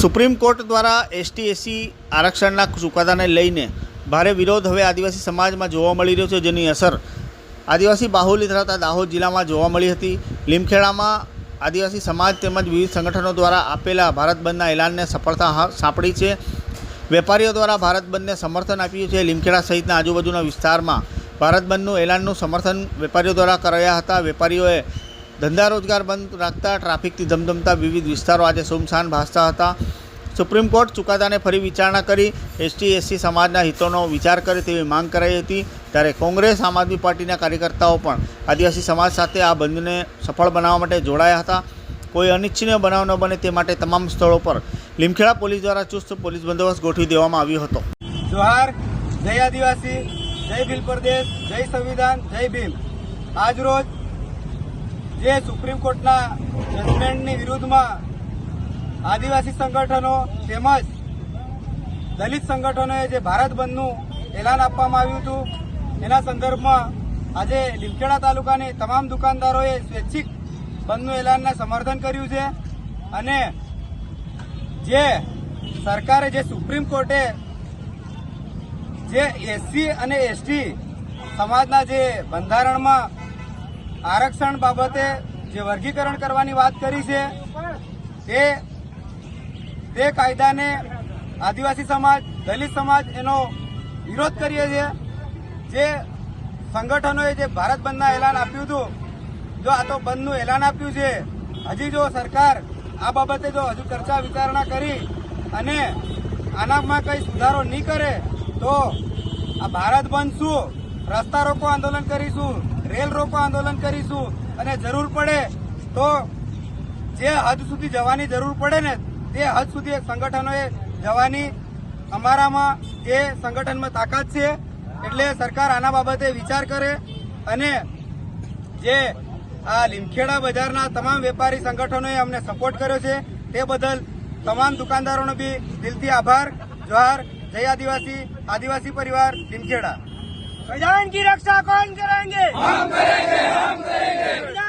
Supreme court દ્વારા ST SC આરક્ષણના ચુકાદાને લઈને ભારે વિરોધ હવે આદિવાસી સમાજમાં જોવા મળી રહ્યો છે, જેની અસર આદિવાસી બાહુલ્ય ધરાવતા દાહોદ જિલ્લામાં જોવા મળી હતી. લીમખેડામાં આદિવાસી સમાજ તેમજ વિવિધ સંગઠનો દ્વારા આપેલા ભારત બંધના એલાનને સફળતા સાંપડી છે. વેપારીઓ દ્વારા ભારત બંધને સમર્થન આપ્યું છે. લીમખેડા સહિતના આજુબાજુના વિસ્તારમાં ભારત બંધનું એલાનનું સમર્થન વેપારીઓ દ્વારા કરાયા હતા. વેપારીઓએ ધંધા રોજગાર બંધ રાખતા ટ્રાફિકથી ધમધમતા વિવિધ વિસ્તારો આજે સુમસાન ભાસતા હતા. સુપ્રીમ કોર્ટ ચુકાદાને ફરી વિચારણા કરી. એસટી, એસસી સમાજના હિતોનો વિચાર કરે તેવી માંગ કરાઈ હતી. ત્યારે કોંગ્રેસ, આમ આદમી પાર્ટીના કાર્યકર્તાઓ પણ આદિવાસી સમાજ સાથે આ બંધને સફળ બનાવવા માટે જોડાયા હતા. કોઈ અનિચ્છનીય બનાવ ન બને તે માટે તમામ સ્થળો પર લીમખેડા પોલીસ દ્વારા ચુસ્ત પોલીસ બંદોબસ્ત ગોઠવી દેવામાં આવ્યો હતો. જોહાર, જય આદિવાસી, જય ભીલ પ્રદેશ જય સંવિધાન, જય ભીમ. આજરોજ જે સુપ્રીમ કોર્ટના જજમેન્ટની વિરુદ્ધમાં આદિવાસી સંગઠનો તેમજ દલિત સંગઠનોએ જે ભારત બંધનું એલાન આપવામાં આવ્યું હતું, એના સંદર્ભમાં આજે લીમખેડા તાલુકાની તમામ દુકાનદારોએ સ્વૈચ્છિક બંધનું એલાનને સમર્થન કર્યું છે અને જે સરકારે, જે સુપ્રીમ કોર્ટે જે એસસી અને એસટી સમાજના જે બંધારણમાં આરક્ષણ બાબતે જે વર્ગીકરણ કરવાની વાત કરી છે, તે તે કાયદાને આદિવાસી સમાજ, દલિત સમાજ એનો વિરોધ કરીએ છીએ. જે સંગઠનોએ જે ભારત બંધના એલાન આપ્યું હતું, જો આ તો બંધનું એલાન આપ્યું છે, હજી જો સરકાર આ બાબતે જો હજુ ચર્ચા વિચારણા કરી અને આનામાં કંઈ સુધારો નહીં કરે, તો આ ભારત બંધ શું? રસ્તા રોકો આંદોલન કરીશું? રેલ રોકો આંદોલન કરીશું અને જરૂર પડે તો જે હદ સુધી જવાની જરૂર પડે ને તે હદ સુધી સંગઠનોએ જવાની. અમારામાં જે સંગઠનમાં તાકાત છે, એટલે સરકાર આના બાબતે વિચાર કરે અને જે આ લીમખેડા બજારના તમામ વેપારી સંગઠનોએ અમને સપોર્ટ કર્યો છે, તે બદલ તમામ દુકાનદારોનો બી દિલથી આભાર. જોહાર, જય આદિવાસી આદિવાસી પરિવાર, લીમખેડા. संविधान की रक्षा कौन करेंगे हम करेंगे हम करेंगे